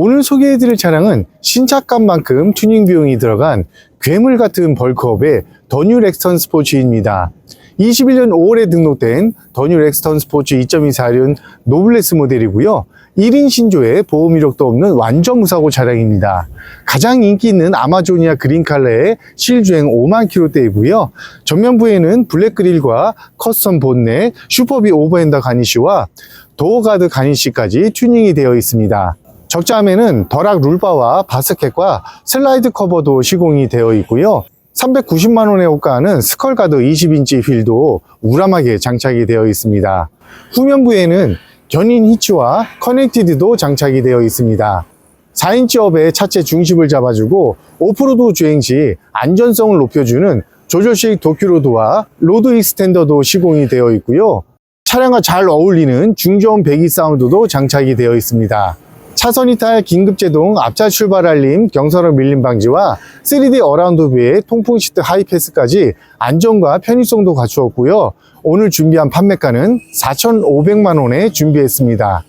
오늘 소개해드릴 차량은 신차값만큼 튜닝 비용이 들어간 괴물 같은 벌크업의 더뉴 렉스턴 스포츠입니다. 21년 5월에 등록된 더뉴 렉스턴 스포츠 2.2사륜 노블레스 모델이고요. 1인 신조에 보험 이력도 없는 완전 무사고 차량입니다. 가장 인기 있는 아마조니아 그린 컬러의 실주행 5만 킬로대이고요. 전면부에는 블랙 그릴과 커스텀 본넷, 슈퍼비 오버핸더 가니쉬와 도어가드 가니쉬까지 튜닝이 되어 있습니다. 적자함에는 덜락 룰바와 바스켓과 슬라이드 커버도 시공이 되어 있고요. 390만원의 호가는 스컬가드 20인치 휠도 우람하게 장착이 되어 있습니다. 후면부에는 견인 히치와 커넥티드도 장착이 되어 있습니다. 4인치 업의 차체 중심을 잡아주고 오프로드 주행 시 안전성을 높여주는 조절식 도큐로드와 로드 익스텐더도 시공이 되어 있고요. 차량과 잘 어울리는 중저음 배기 사운드도 장착이 되어 있습니다. 차선 이탈 긴급 제동 앞차 출발 알림 경사로 밀림 방지와 3D 어라운드 뷰의 통풍 시트 하이패스까지 안전과 편의성도 갖추었고요. 오늘 준비한 판매가는 4,500만 원에 준비했습니다.